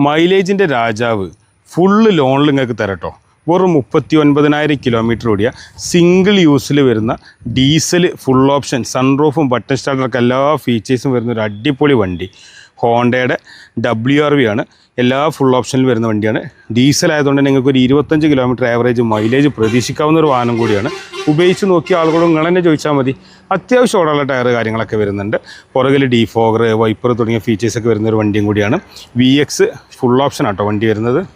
മൈലേജിന്റെ രാജാവ് ഫുള്ള് ലോണിൽ നിങ്ങൾക്ക് തരട്ടോ. വെറും മുപ്പത്തി ഒൻപതിനായിരം കിലോമീറ്റർ ഓടിയ സിംഗിൾ യൂസിൽ വരുന്ന ഡീസൽ ഫുൾ ഓപ്ഷൻ സൺറൂഫും ബട്ടൺ സ്റ്റാർട്ടറൊക്കെ എല്ലാ ഫീച്ചേഴ്സും വരുന്ന ഒരു അടിപൊളി വണ്ടി. ഹോണ്ടയുടെ ഡബ്ല്യു ആർ വി ആണ്. എല്ലാ ഫുൾ ഓപ്ഷനിൽ വരുന്ന വണ്ടിയാണ്. ഡീസൽ ആയതുകൊണ്ട് നിങ്ങൾക്ക് ഒരു ഇരുപത്തഞ്ച് കിലോമീറ്റർ ആവറേജ് മൈലേജ് പ്രതീക്ഷിക്കാവുന്ന ഒരു വാഹനം കൂടിയാണ്. ഉപയോഗിച്ച് നോക്കിയ ആളുകളും നിങ്ങൾ തന്നെ ചോദിച്ചാൽ മതി. അത്യാവശ്യം ഓടാനുള്ള ടയർ കാര്യങ്ങളൊക്കെ വരുന്നുണ്ട്. പുറകിൽ ഡിഫോഗർ വൈപ്പർ തുടങ്ങിയ ഫീച്ചേഴ്സൊക്കെ വരുന്ന ഒരു വണ്ടിയും കൂടിയാണ്. വി എക്സ് ഫുൾ ഓപ്ഷൻ ആട്ടോ വണ്ടി വരുന്നത്.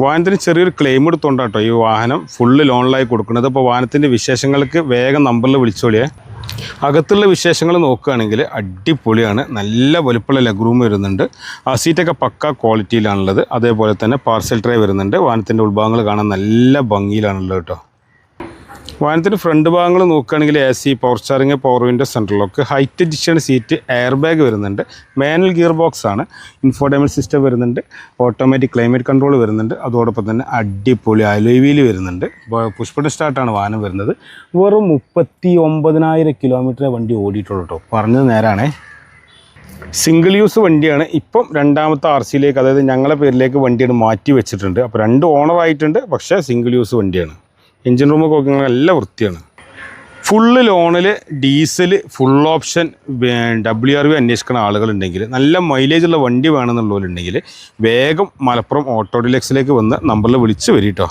വാഹനത്തിന് ചെറിയൊരു ക്ലെയിം എടുത്തോണ്ടാട്ടോ ഈ വാഹനം ഫുള്ള് ലോണിലായി കൊടുക്കുന്നത്. അപ്പോൾ വാഹനത്തിന്റെ വിശേഷങ്ങൾക്ക് വേഗം നമ്പറിൽ വിളിച്ചോളിയേ. അകത്തുള്ള വിശേഷങ്ങൾ നോക്കുകയാണെങ്കിൽ അടിപൊളിയാണ്. നല്ല വലുപ്പമുള്ള ലെഗ് റൂം വരുന്നുണ്ട്. ആ സീറ്റൊക്കെ പക്ക ക്വാളിറ്റിയിലാണുള്ളത് അതേപോലെ തന്നെ പാർസൽ ട്രേ വരുന്നുണ്ട്. വാഹനത്തിന്റെ ഉൾഭാഗങ്ങൾ കാണാൻ നല്ല ഭംഗിയിലാണുള്ളത് കേട്ടോ. വാഹനത്തിന്റെ ഫ്രണ്ട് ഭാഗങ്ങൾ നോക്കുകയാണെങ്കിൽ A C power steering power window central lock height adjustment seat air bag വരുന്നുണ്ട്. മാനുവൽ ഗിയർ ബോക്സ് ആണ്. ഇൻഫോർട്ടൈൻമെന്റ് സിസ്റ്റം വരുന്നുണ്ട്. ഓട്ടോമാറ്റിക് ക്ലൈമറ്റ് കൺട്രോൾ വരുന്നുണ്ട്. അതോടൊപ്പം തന്നെ അടിപൊളി അലോയ് വീൽ വരുന്നുണ്ട്. പുഷ്പട്ട സ്റ്റാർട്ടാണ് വാഹനം വരുന്നത്. വെറും മുപ്പത്തി ഒമ്പതിനായിരം കിലോമീറ്റർ വണ്ടി ഓടിയിട്ടുള്ളൂ കേട്ടോ പറഞ്ഞത് നേരാണേ. സിംഗിൾ യൂസ് വണ്ടിയാണ്. ഇപ്പം രണ്ടാമത്തെ ആർ സിയിലേക്ക് അതായത് ഞങ്ങളുടെ പേരിലേക്ക് വണ്ടിയാണ് മാറ്റി വെച്ചിട്ടുണ്ട്. അപ്പോൾ രണ്ട് ഓണറായിട്ടുണ്ട് പക്ഷേ സിംഗിൾ യൂസ് വണ്ടിയാണ്. എഞ്ചിൻ റൂമൊക്കെ നോക്കി നല്ല വൃത്തിയാണ്. ഫുള്ള് ലോണിൽ diesel full option W R V അന്വേഷിക്കുന്ന ആളുകളുണ്ടെങ്കിൽ നല്ല മൈലേജ് ഉള്ള വണ്ടി വേണമെന്നുള്ളവരുണ്ടെങ്കിൽ വേഗം മലപ്പുറം ഓട്ടോ ഡിലക്സിലേക്ക് വന്ന് നമ്പറിൽ വിളിച്ച് വരിട്ടോ.